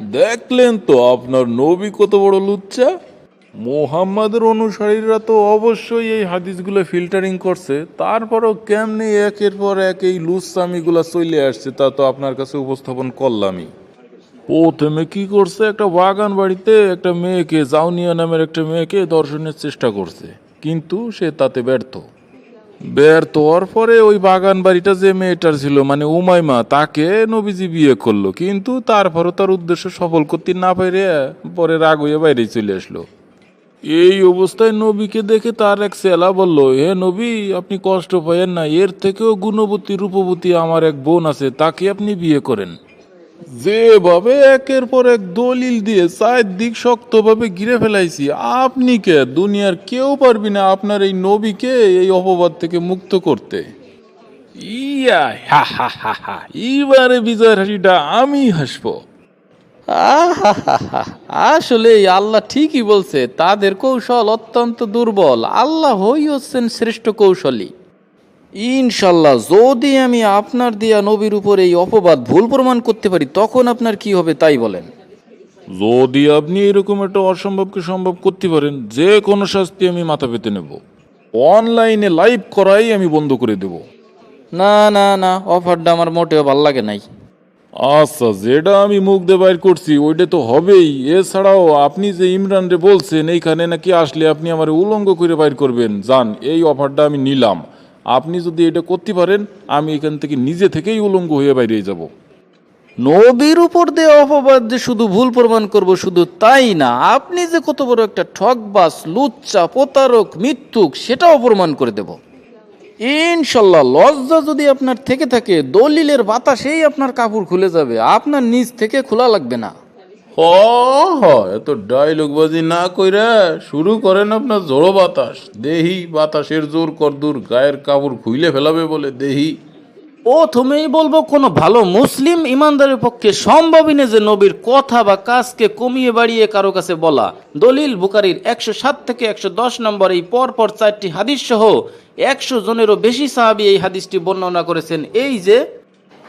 দেখলেন তো আপনার নবী কত বড় লুচ্চা? মোহাম্মদের অনুসারীরা তো অবশ্যই এই হাদিসগুলো ফিল্টারিং করছে। তারপরও কেমনি একের পর এক এই লুচ্চামিগুলো চলে আসছে তা তো আপনার কাছে উপস্থাপন করলামই। প্রথমে কি করছে? একটা বাগান বাড়িতে একটা মেয়েকে, জাউনিয়া নামের একটা মেয়েকে দর্শনের চেষ্টা করছে। কিন্তু সে তাতে ব্যর্থ। ব্যর্থ হওয়ার পরে ওই বাগান বাড়িটা যে মেয়েটার ছিল মানে উমাইমা, তাকে নবীজি বিয়ে করল। কিন্তু তারপরও তার উদ্দেশ্য সফল করতে না পারে পরে রাগ হয়ে বাইরে চলে আসলো। এই অবস্থায় নবীকে দেখে তার এক সেলা বলল, হে নবী, আপনি কষ্ট পাইয়েন না, এর থেকেও গুণবতী, রূপবতী আমার এক বোন আছে, তাকে আপনি বিয়ে করেন। যেভাবে একের পর এক দলিল দিয়ে চারদিক শক্তভাবে ঘিরে ফেলাইছি, আপনি কে? দুনিয়ার কেউ পারবি না আপনার এই নবীকে এই অপবাদ থেকে মুক্ত করতে। ইয়া, হা হা হা হা এবারে বিজয়ের হাসিটা আমি হাসবো। আসলে আল্লাহ ঠিকই বলছে, তাদের কৌশল অত্যন্ত দুর্বল, আল্লাহ হই হচ্ছেন শ্রেষ্ঠ কৌশলী। ইনশাল্লাহ যদি আমি আপনার দেয়া নবীর উপর এই অপবাদ ভুল প্রমাণ করতে পারি তখন আপনার কি হবে তাই বলেন। যদি আপনি এরকম একটা অসম্ভবকে সম্ভব করতে পারেন যে কোনো শাস্তি আমি মাথা পেতে নেব। অনলাইনে লাইভ করাই আমি বন্ধ করে দেব। না না না অফারটা আমার মোটেও ভালো লাগে নাই। আচ্ছা যেটা আমি মুখ দিয়ে বাইর করছি ওইটা তো হবেই। এছাড়াও আপনি যে ইমরান রে বলছেন এইখানে নাকি আসলে আপনি আমার উলঙ্গ করে বাইর করবেন। যান এই অফারটা আমি নিলাম। আপনি যদি এটা করতে পারেন, আমি এখান থেকে নিজে থেকেই উলঙ্গ হয়ে বাইরে যাব। নবীর উপর দিয়ে অপবাদ যে শুধু ভুল প্রমাণ করব, শুধু তাই না, আপনি যে কত বড় একটা ঠকবাস লুচ্চা, প্রতারক, মিথ্যুক, সেটাও প্রমাণ করে দেব। ইনশাল্লাহ, লজ্জা যদি আপনার থেকে থাকে, দলিলের বাতাসেই আপনার কাপড় খুলে যাবে, আপনার নিজ থেকে খোলা লাগবে না। হ ডায়লগ বাজি না কইরা শুরু করেন আপনার জোড়ো বাতাস। দেহি বাতাসের জোর করদুর গায়ের কাপড় খুইলে ফেলাবে বলে দেহি। প্রথমেই বলব কোনো ভালো মুসলিম ইমানদারের পক্ষে সম্ভবই না যে নবীর কথা বা কাজকে কমিয়ে বাড়িয়ে কারও কাছে বলা। দলিল বুকারির একশো সাত থেকে একশো দশ নম্বর, এই পর পর চারটি হাদিস সহ একশো জনেরও বেশি সাহাবি এই হাদিসটি বর্ণনা করেছেন। এই যে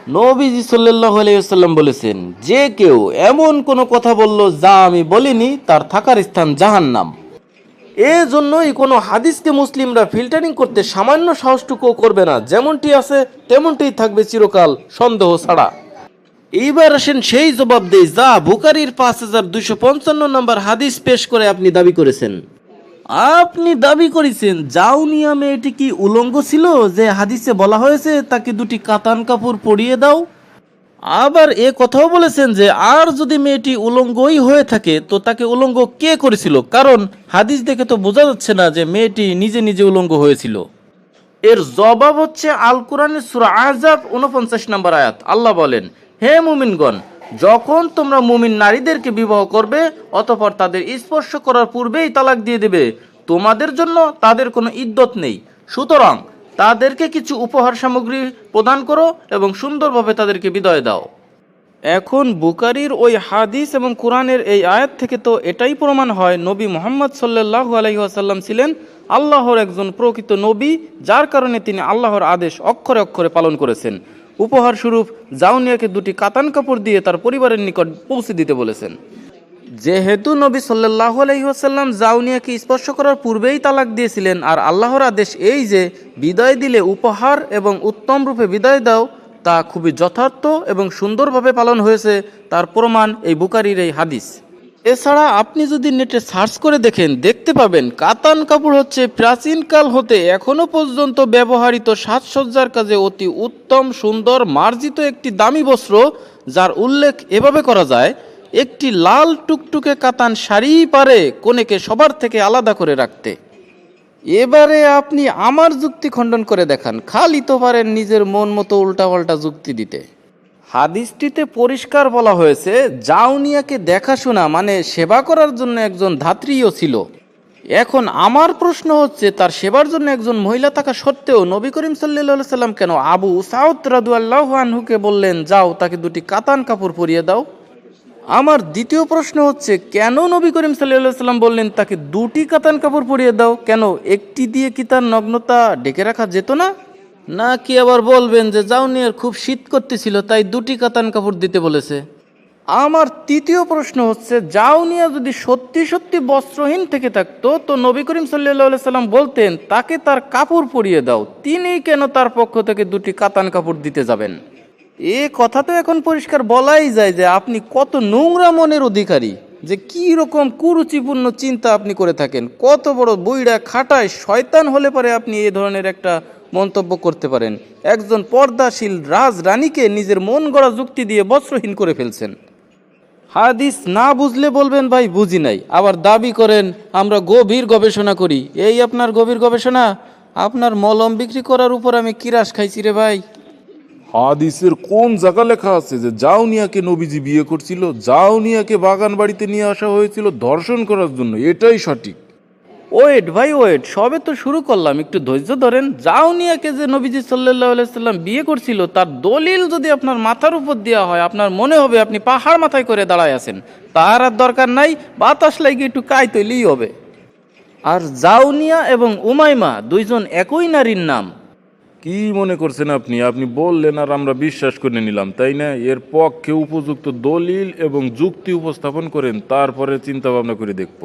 নবীজি সাল্লাহ আলাইসাল্লাম বলেছেন, যে কেউ এমন কোনো কথা বলল যা আমি বলিনি, তার থাকার স্থান জাহান্নাম। এজন্যই কোনো হাদিসকে মুসলিমরা ফিল্টারিং করতে সামান্য সাহসটুকু করবে না। যেমনটি আছে, তেমনটিই থাকবে চিরকাল সন্দেহ ছাড়া। এইবার আসেন সেই জবাব দেই, যা বুকারির পাঁচ হাজার দুইশো পঞ্চান্ন নম্বর হাদিস পেশ করে আপনি দাবি করেছেন। আপনি দাবি করেছেন জাউনিয়া মেয়েটি কি উলঙ্গ ছিল যে হাদিসে বলা হয়েছে, তাকে দুটি কাতান কাপড় পরিয়ে দাও? আবার এ কথাও বলেছেন যে, আর যদি মেয়েটি উলঙ্গই হয়ে থাকে, তো তাকে উলঙ্গ কে করেছিল? কারণ হাদিস দেখে তো বোঝা যাচ্ছে না যে মেয়েটি নিজে নিজে উলঙ্গ হয়েছিল। এর জবাব হচ্ছে আল কোরআনের সূরা আজাব উনপঞ্চাশ নম্বর আয়াত। আল্লাহ বলেন, হে মুমিনগণ যখন তোমরা মুমিন নারীদেরকে বিবাহ করবে, অতঃপর তাদের স্পর্শ করার পূর্বেই তালাক দিয়ে দেবে। তোমাদের জন্য তাদের কোনো ইদ্যত নেই। সুতরাং তাদেরকে কিছু উপহার সামগ্রী প্রদান করো এবং সুন্দরভাবে তাদেরকে বিদায় দাও। এখন বুকারির ওই হাদিস এবং কোরআনের এই আয়াত থেকে তো এটাই প্রমাণ হয়, নবী মোহাম্মদ সাল্লাহ আলহিহাসাল্লাম ছিলেন আল্লাহর একজন প্রকৃত নবী, যার কারণে তিনি আল্লাহর আদেশ অক্ষরে অক্ষরে পালন করেছেন। উপহার স্বরূপ জাউনিয়াকে দুটি কাতান কাপড় দিয়ে তার পরিবারের নিকট পৌঁছে দিতে বলেছেন। যেহেতু নবী সাল্লাহ আলহিহাসাল্লাম জাউনিয়াকে স্পর্শ করার পূর্বেই তালাক দিয়েছিলেন, আর আল্লাহর আদেশ এই যে বিদায় দিলে উপহার এবং উত্তম রূপে বিদায় দাও, তা খুবই যথার্থ এবং সুন্দরভাবে পালন হয়েছে, তার প্রমাণ এই বুকারির এই হাদিস। এছাড়া আপনি যদি নেটে সার্চ করে দেখেন, দেখতে পাবেন কাতান কাপড় হচ্ছে প্রাচীনকাল হতে এখনও পর্যন্ত ব্যবহৃত সাজসজ্জার কাজে অতি উত্তম, সুন্দর, মার্জিত একটি দামি বস্ত্র, যার উল্লেখ এভাবে করা যায়, একটি লাল টুকটুকে কাতান শাড়িই পারে কোনেকে সবার থেকে আলাদা করে রাখতে। এবারে আপনি আমার যুক্তি খণ্ডন করে দেখান, খালি তো পারেন নিজের মন মতো উল্টাপাল্টা যুক্তি দিতে। হাদিসটিতে পরিষ্কার বলা হয়েছে, জাউনিয়াকে দেখাশোনা মানে সেবা করার জন্য একজন ধাত্রীও ছিল। এখন আমার প্রশ্ন হচ্ছে, তার সেবার জন্য একজন মহিলা থাকা সত্ত্বেও নবী করিম সাল্লা সাল্লাম কেন আবু সাউদ রাদু আনহুকে বললেন, যাও, তাকে দুটি কাতান কাপড় পরিয়ে দাও আমার দ্বিতীয় প্রশ্ন হচ্ছে, কেন নবী করিম সাল্লাহ সাল্লাম বললেন, তাকে দুটি কাতান কাপড় পরিয়ে দাও কেন একটি দিয়ে কি তার নগ্নতা ডেকে রাখা যেত না? না কি আবার বলবেন যে জাউনিয়ার খুব শীত করতেছিল, তাই দুটি কাতান কাপড় দিতে বলেছে। আমার তৃতীয় প্রশ্ন হচ্ছে জাউনিয়া যদি সত্যি সত্যি বস্ত্রহীন থেকে থাকতো, তো নবী করিম সাল্লাহ সাল্লাম বলতেন, তাকে তার কাপড় পরিয়ে দাও, তিনি কেন তার পক্ষ থেকে দুটি কাতান কাপড় দিতে যাবেন? এ কথা তো এখন পরিষ্কার বলাই যায় যে আপনি কত নোংরা মনের অধিকারী, যে কি রকম কুরুচিপূর্ণ চিন্তা আপনি করে থাকেন, কত বড় বইড়া খাটায় শয়তান হলে পরে আপনি এই ধরনের একটা মন্তব্য করতে পারেন। একজন পর্দাশীল রাজ রানীকে নিজের মন গড়া যুক্তি দিয়ে বস্ত্রহীন করে ফেলছেন। হাদিস না বুঝলে বলবেন, ভাই, বুঝি নাই। আবার দাবি করেন, আমরা গভীর গবেষণা করি। এই আপনার গভীর গবেষণা? আপনার মলম বিক্রি করার উপর আমি কিরাস খাইছি রে ভাই? হাদিসের কোন জায়গা লেখা আছে যে, জাউনিয়াকে নবীজি বিয়ে করছিল, জাউনিয়াকে বাগান বাড়িতে নিয়ে আসা হয়েছিল ধর্ষণ করার জন্য এটাই সঠিক। ওয়েট ভাই, ওয়েট, সবে তো শুরু করলাম, একটু ধৈর্য ধরেন। জাউনিয়াকে যে নবীজি সাল্লাহ সাল্লাম বিয়ে করছিল, তার দলিল যদি আপনার মাথার উপর দেওয়া হয়, আপনার মনে হবে আপনি পাহাড় মাথায় করে দাঁড়ায় আছেন। তার আর দরকার নাই, বাতাস লাগিয়ে একটু কাই তৈলেই হবে। আর জাউনিয়া এবং উমাইমা দুইজন একই নারীর নাম। কি মনে করছেন আপনি? আপনি বললেন আর আমরা বিশ্বাস করে নিলাম, তাই না? এর পক্ষে উপযুক্ত দলিল এবং যুক্তি উপস্থাপন করেন, তারপরে চিন্তা ভাবনা করে দেখব।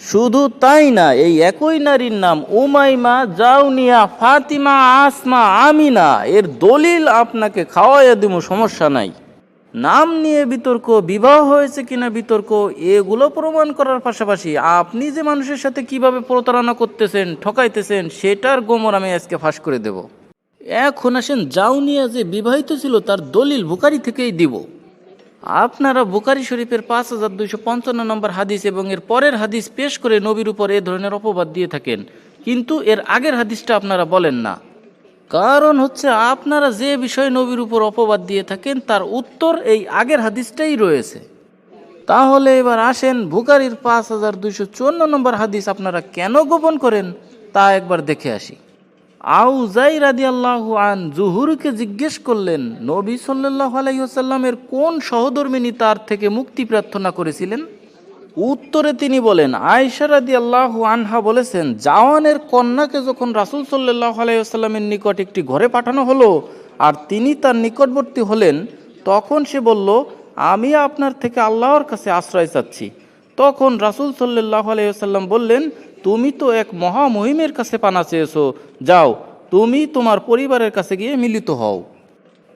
শুধু তাই না, এই একই নারীর নাম উমাইমা, জাউনিয়া, ফাতিমা, আসমা, আমিনা, এর দলিল আপনাকে খাওয়াইয়া দিব, সমস্যা নাই। নাম নিয়ে বিতর্ক, বিবাহ হয়েছে কিনা বিতর্ক, এগুলো প্রমাণ করার পাশাপাশি আপনি যে মানুষের সাথে কীভাবে প্রতারণা করতেছেন, ঠকাইতেছেন, সেটার গোমর আমি আজকে ফাঁস করে দেব। এখন আসেন জাউনিয়া যে বিবাহিত ছিল, তার দলিল বুকারি থেকেই দিব। আপনারা বুকারি শরীফের পাঁচ হাজার দুইশো পঞ্চান্ন নম্বর হাদিস এবং এর পরের হাদিস পেশ করে নবীর উপর এ ধরনের অপবাদ দিয়ে থাকেন। কিন্তু এর আগের হাদিসটা আপনারা বলেন না। কারণ হচ্ছে আপনারা যে বিষয়ে নবীর উপর অপবাদ দিয়ে থাকেন, তার উত্তর এই আগের হাদিসটাই রয়েছে। তাহলে এবার আসেন বুকারির পাঁচ হাজার দুইশো চুয়ান্ন নম্বর হাদিস আপনারা কেন গোপন করেন, তা একবার দেখে আসি। আউজাই রাদি আল্লাহ আন জুহুরকে জিজ্ঞেস করলেন, নবী সাল্লাহ আলাইসাল্লামের কোন সহধর্মিনী তার থেকে মুক্তি প্রার্থনা করেছিলেন? উত্তরে তিনি বলেন আয়সা রাদি আল্লাহ আনহা বলেছেন, জাওয়ানের কন্যাকে যখন রাসুল সাল্লাহ আলাইসাল্লামের নিকট একটি ঘরে পাঠানো হলো আর তিনি তার নিকটবর্তী হলেন, তখন সে বলল, আমি আপনার থেকে আল্লাহর কাছে আশ্রয় চাচ্ছি। তখন রাসুল সাল্লাহ আলাইসাল্লাম বললেন তুমি তো এক মহামহিমের কাছে পানা চেয়েছো। যাও, তুমি তোমার পরিবারের কাছে গিয়ে মিলিত হও।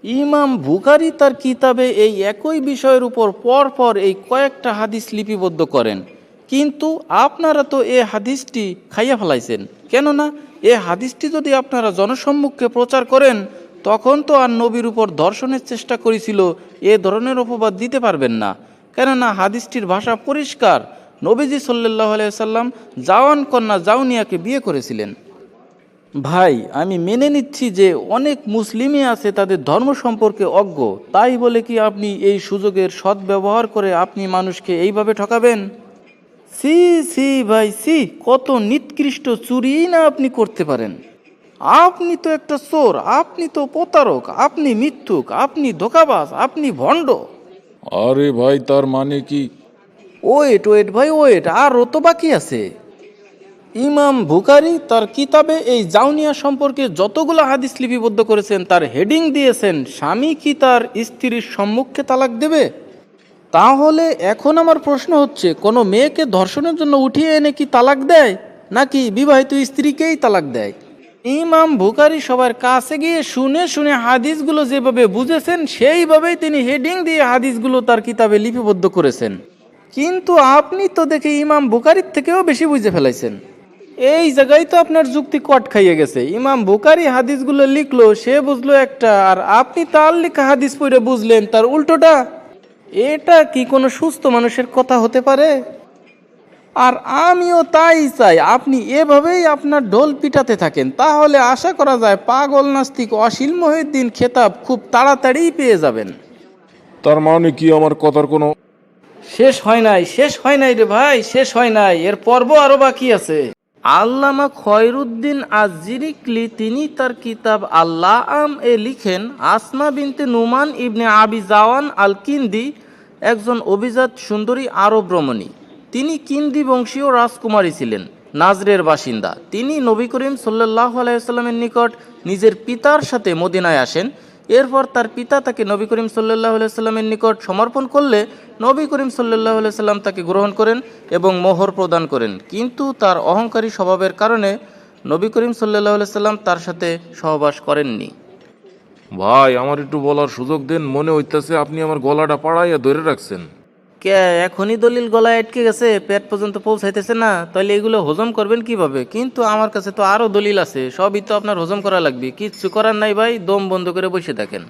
ইমাম বুখারি তার কিতাবে এই একই বিষয়ের উপর পর পর এই কয়েকটা হাদিস লিপিবদ্ধ করেন। কিন্তু আপনারা তো এ হাদিসটি খাইয়া ফেলাইছেন। কেননা, এ হাদিসটি যদি আপনারা জনসম্মুখে প্রচার করেন, তখন তো আর নবীর উপর ধর্ষণের চেষ্টা করেছিল, এ ধরনের অপবাদ দিতে পারবেন না। কেননা, হাদিসটির ভাষা পরিষ্কার। নবীজি সাল্লাহ সাল্লাম জাওয়ান কন্যা জাউনিয়াকে বিয়ে করেছিলেন। ভাই আমি মেনে নিচ্ছি যে অনেক মুসলিমই আছে তাদের ধর্ম সম্পর্কে অজ্ঞ। তাই বলে কি আপনি এই সুযোগের সদ্ব্যবহার করে আপনি মানুষকে এইভাবে ঠকাবেন? সি সি ভাই সি কত নিকৃষ্ট চুরিই না আপনি করতে পারেন। আপনি তো একটা চোর আপনি তো প্রতারক আপনি মিথ্যুক আপনি ধোকাবাজ আপনি ভণ্ড। আরে ভাই তার মানে কি? ওয়েট ওয়েট ভাই, ওয়েট আরও তো বাকি আছে। ইমাম বুকারি তার কিতাবে এই জাউনিয়া সম্পর্কে যতগুলো হাদিস লিপিবদ্ধ করেছেন, তার হেডিং দিয়েছেন, স্বামী কি তার স্ত্রীর সম্মুখে তালাক দেবে? তাহলে এখন আমার প্রশ্ন হচ্ছে, কোনো মেয়েকে ধর্ষণের জন্য উঠিয়ে এনে কি তালাক দেয়? নাকি বিবাহিত স্ত্রীকেই তালাক দেয়? ইমাম বুকারি সবার কাছে গিয়ে শুনে শুনে হাদিসগুলো যেভাবে বুঝেছেন, সেইভাবেই তিনি হেডিং দিয়ে হাদিসগুলো তার কিতাবে লিপিবদ্ধ করেছেন। কিন্তু আপনি তো দেখে ইমাম বুকারির থেকেও বেশি বুঝে ফেলাইছেন। এই জায়গায় তো আপনার যুক্তি কট খাইয়ে গেছে। ইমাম বুকারি হাদিসগুলো লিখলো, সে বুঝলো একটা, আর আপনি তার লেখা হাদিস পড়ে বুঝলেন, তার উল্টোটা? এটা কি কোনো সুস্থ মানুষের কথা হতে পারে? আর আমিও তাই চাই, আপনি এভাবেই আপনার ঢোল পিটাতে থাকেন। তাহলে আশা করা যায় পাগল নাস্তিক অশীল মহিউদ্দিন খেতাব খুব তাড়াতাড়িই পেয়ে যাবেন। তার মানে কি আমার কথার কোনো শেষ হয় নাই, শেষ হয় নাই রে ভাই, শেষ হয় নাই। এর পর্ব আরও বাকি আছে। আল্লামা খয়রুদ্দিন আজিরিকলি তিনি তার কিতাব আল্লাহ আম এ লিখেন, আসমা বিনতে নুমান ইবনে আবি জাওয়ান আল কিন্দি একজন অভিজাত সুন্দরী আরব রমণী। তিনি কিন্দি বংশীয় রাজকুমারী ছিলেন, নাজরের বাসিন্দা। তিনি নবী করিম সাল্লাহ আলাইসাল্লামের নিকট নিজের পিতার সাথে মদিনায় আসেন। এরপর তার পিতা তাকে নবী করিম সাল্লাহ সাল্লামের নিকট সমর্পণ করলে নবী করিম সাল্লাহ সাল্লাম তাকে গ্রহণ করেন এবং মোহর প্রদান করেন। কিন্তু তার অহংকারী স্বভাবের কারণে নবী করিম সাল্লাহ সাল্লাম তার সাথে সহবাস করেননি। ভাই, আমার একটু বলার সুযোগ দেন, মনে হইতেছে আপনি আমার গলাটা পাড়াইয়া ধরে রাখছেন। কে এখনই দলিল গলায় আটকে গেছে পেট পর্যন্ত পৌঁছাইতেছে না তাহলে এগুলো হজম করবেন কীভাবে? কিন্তু আমার কাছে তো আরও দলিল আছে সবই তো আপনার হজম করা লাগবে কিচ্ছু করার নাই ভাই দম বন্ধ করে বসে থাকেন।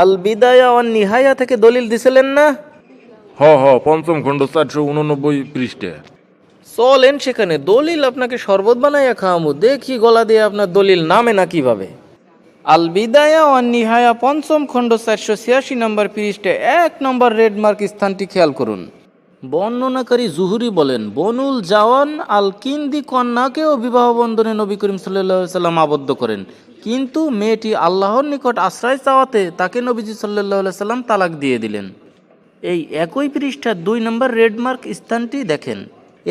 আল বিদায়া ওয়ান নিহায়া থেকে দলিল দিছিলেন না? হ হ পঞ্চম খণ্ড চারশো উননব্বই পৃষ্ঠে। চলেন সেখানে দলিল আপনাকে শরবত বানাইয়া খাওয়ামু দেখি গলা দিয়ে আপনার দলিল নামে না কীভাবে? আল বিদায়া ওয়ান নিহায়া পঞ্চম খণ্ড চারশো ছিয়াশি নম্বর পৃষ্ঠে এক নম্বর রেডমার্ক স্থানটি খেয়াল করুন। বর্ণনাকারী জুহুরি বলেন, বনুল জাওয়ান আল কিন্দি কন্যাকেও বিবাহ বন্ধনে নবী করিম সাল্লাহ সাল্লাম আবদ্ধ করেন। কিন্তু মেয়েটি আল্লাহর নিকট আশ্রয় চাওয়াতে তাকে নবীজি সাল্লাহ সাল্লাম তালাক দিয়ে দিলেন। এই একই পৃষ্ঠার দুই নম্বর রেডমার্ক স্থানটি দেখেন।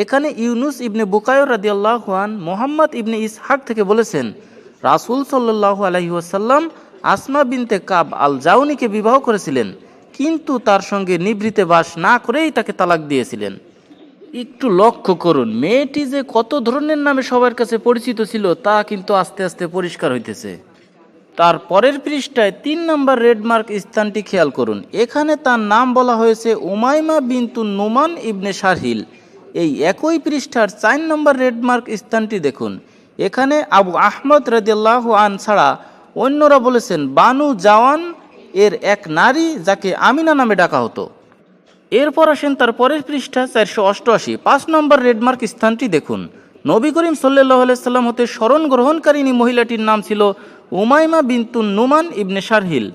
এখানে ইউনুস ইবনে বুকায়র রাদিয়াল্লাহুয়ান মোহাম্মদ ইবনে ইসহাক থেকে বলেছেন রাসূল সাল্লাল্লাহু আলাইহি ওয়াসাল্লাম আসমা বিনতে কাব আল জাউনিকে বিবাহ করেছিলেন, কিন্তু তার সঙ্গে নিভৃতে বাস না করেই তাকে তালাক দিয়েছিলেন। একটু লক্ষ্য করুন, মেয়েটি যে কত ধরনের নামে সবার কাছে পরিচিত ছিল তা কিন্তু আস্তে আস্তে পরিষ্কার হইতেছে। তার পরের পৃষ্ঠায় তিন নম্বর রেডমার্ক স্থানটি খেয়াল করুন। এখানে তার নাম বলা হয়েছে উমাইমা বিন্তু নোমান ইবনে শারহিল এই একই পৃষ্ঠার চার নম্বর রেডমার্ক স্থানটি দেখুন। এখানে আবু আহমদ রাদিয়াল্লাহু আন ছাড়া অন্যরা বলেছেন, বানু জাওয়ান এর এক নারী যাকে আমিনা নামে ডাকা হতো। এরপর আসেন তার পরের পৃষ্ঠা, চারশো অষ্টআশি। পাঁচ নম্বর রেডমার্ক স্থানটি দেখুন। নবী করিম সাল্লাহ সাল্লাম হতে স্মরণ গ্রহণকারিণী মহিলাটির নাম ছিল উমাইমা বিন্তু নুমান ইবনে শারহিল।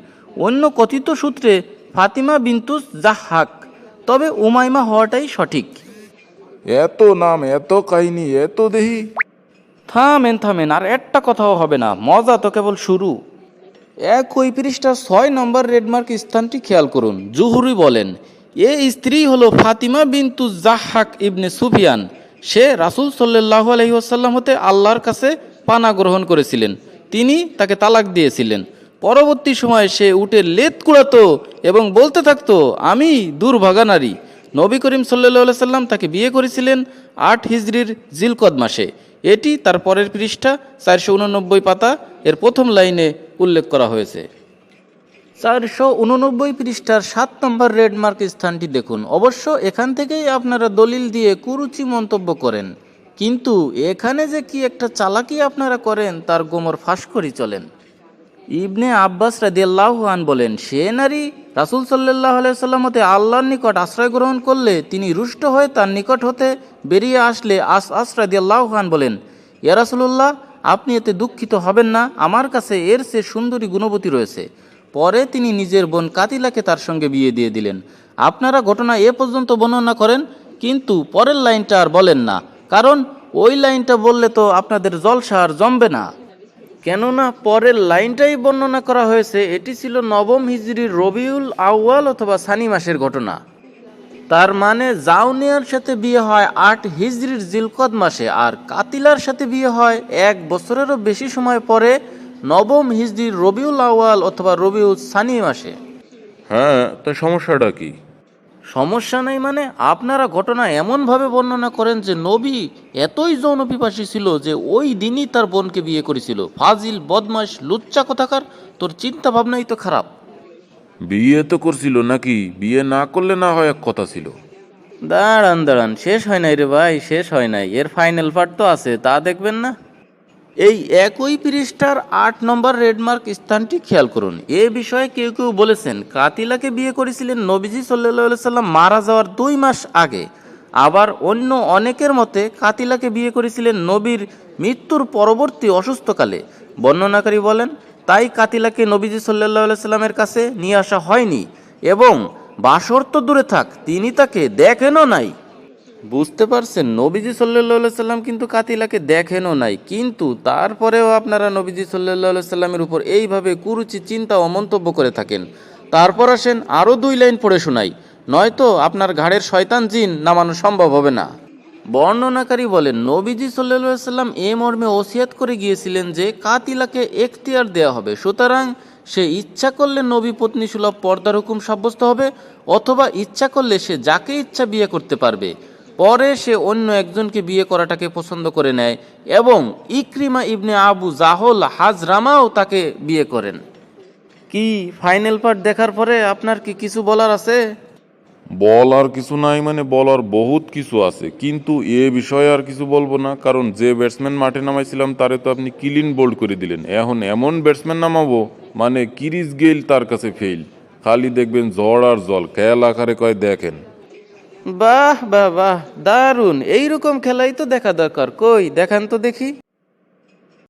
অন্য কথিত সূত্রে ফাতিমা বিন্তুস জাহাক তবে উমাইমা হওয়াটাই সঠিক। এত নাম, এত কাহিনী, এত দেহি। থামেন থামেন, আর একটা কথাও হবে না, মজা তো কেবল শুরু। এক ওই পৃষ্ঠার ছয় নম্বর রেডমার্ক স্থানটি খেয়াল করুন, জুহুরি বলেন, এ স্ত্রী হলো ফাতিমা বিন্তু জাহাক ইবনে সুফিয়ান। সে রাসূল সাল্লাল্লাহু আলাইহি ওয়াসাল্লাম হতে আল্লাহর কাছে পানা গ্রহণ করেছিলেন। তিনি তাকে তালাক দিয়েছিলেন। পরবর্তী সময়ে সে উঠে লেত কুড়াতো এবং বলতে থাকতো, আমি দুর্ভাগা নারী। নবী করিম সাল্লাহ সাল্লাম তাকে বিয়ে করেছিলেন আট হিজরির জিলকদ মাসে। এটি তার পরের পৃষ্ঠা চারশো উননব্বই পাতা, এর প্রথম লাইনে উল্লেখ করা হয়েছে। চারশো উননব্বই পৃষ্ঠার সাত নম্বর রেডমার্ক স্থানটি দেখুন। অবশ্য এখান থেকেই আপনারা দলিল দিয়ে কুরুচি মন্তব্য করেন। কিন্তু এখানে যে কি একটা চালাকি আপনারা করেন, তার গোমর ফাঁস করি চলেন। ইবনে আব্বাস রাদিয়াল্লাহু আন বলেন, সে নারী রাসূল সাল্লাম হতে আল্লাহর নিকট আশ্রয় গ্রহণ করলে তিনি রুষ্ট হয়ে তার নিকট হতে বেরিয়ে আসলে আস আস রাদিয়াল্লাহু আন বলেন, ইয়া রাসূলুল্লাহ, আপনি এতে দুঃখিত হবেন না, আমার কাছে এর সে সুন্দরী গুণবতী রয়েছে। পরে তিনি নিজের বোন কাতিলাকে তার সঙ্গে বিয়ে দিয়ে দিলেন। আপনারা ঘটনা এ পর্যন্ত বর্ণনা করেন, কিন্তু পরের লাইনটা আর বলেন না, কারণ ওই লাইনটা বললে তো আপনাদের জলসা আর জমবে না। কেননা পরের লাইনটাই বর্ণনা করা হয়েছে, এটি ছিল নবম হিজড়ির রবিউল আউয়াল অথবা সানি মাসের ঘটনা। তার মানে জাউনিয়ার সাথে বিয়ে হয় আট হিজরির জিলকদ মাসে, আর কাতিলার সাথে বিয়ে হয় এক বছরেরও বেশি সময় পরে নবম হিজরির রবিউল আউয়াল অথবা রবিউল সানি মাসে। হ্যাঁ তো সমস্যাটা কি? সমস্যা নেই মানে আপনারা ঘটনা এমনভাবে বর্ণনা করেন যে নবী এতই যৌনপিপাসী ছিল যে ওই দিনই তার বোনকে বিয়ে করেছিল। ফাজিল বদমাস লুচ্চা কোথাকার তোর চিন্তা ভাবনাই তো খারাপ। বিয়ে তো করছিল নাকি? বিয়ে না করলে না হয় এক কথা ছিল। দাঁড়ান দাঁড়ান শেষ হয় নাই রে ভাই শেষ হয় নাই। এর ফাইনাল পার্ট তো আছে তা দেখবেন না। এই একই পৃষ্ঠার আট নম্বর রেডমার্ক স্থানটি খেয়াল করুন। এ বিষয়ে কেউ কেউ বলেছেন, কাতিলাকে বিয়ে করেছিলেন নবীজি সাল্লাহ সাল্লাম মারা যাওয়ার দুই মাস আগে। আবার অন্য অনেকের মতে কাতিলাকে বিয়ে করেছিলেন নবীর মৃত্যুর পরবর্তী অসুস্থকালে। বর্ণনাকারী বলেন, তাই কাতিলাকে নবীজি সাল্লাহ সাল্লামের কাছে নিয়ে আসা হয়নি এবং বাসর তো দূরে থাক, তিনি তাকে দেখেনও নাই। বুঝতে পারছেন? নবীজি সাল্লাহ সাল্লাম কিন্তু কাতিলাকে দেখেনও নাই। কিন্তু তারপরেও আপনারা নবীজি সাল্লাহ সাল্লামের উপর এইভাবে কুরুচি, চিন্তা ও মন্তব্য করে থাকেন। তারপর আসেন আরও দুই লাইন পড়ে শোনাই। নয়তো আপনার ঘাড়ের শয়তান জিন নামানো সম্ভব হবে না। বর্ণনাকারী বলেন, নবীজি সাল্লাহ সাল্লাম এ মর্মে ওসিয়াত করে গিয়েছিলেন যে কাতিলাকে এখতিয়ার দেওয়া হবে। সুতরাং সে ইচ্ছা করলে নবী পত্নী সুলভ পর্দার হুকুম সাব্যস্ত হবে, অথবা ইচ্ছা করলে সে যাকে ইচ্ছা বিয়ে করতে পারবে। পরে সে অন্য একজনকে বিয়ে করাটাকে পছন্দ করে নেয় এবং ইক্রিমা ইবনে আবু জাহল হাজরামাও তাকে বিয়ে করেন। কি ফাইনাল পার্ট দেখার পরে আপনার কি কিছু বলার আছে? বলার কিছু নাই মানে বলার বহুত কিছু আছে। কিন্তু এ বিষয়ে আর কিছু বলব না কারণ যে ব্যাটসম্যান মাঠে নামাইছিলাম তারে তো আপনি ক্লিন বোল্ড করে দিলেন। এখন এমন ব্যাটসম্যান নামাবো মানে কিরিস গেইল তার কাছে ফেল খালি দেখবেন ঝড় আর জল খেয়াল আকারে কয় দেখেন। বাহ বাহ বাহ দারুণ। এইরকম খেলাই তো দেখা দরকার। কই দেখান তো দেখি।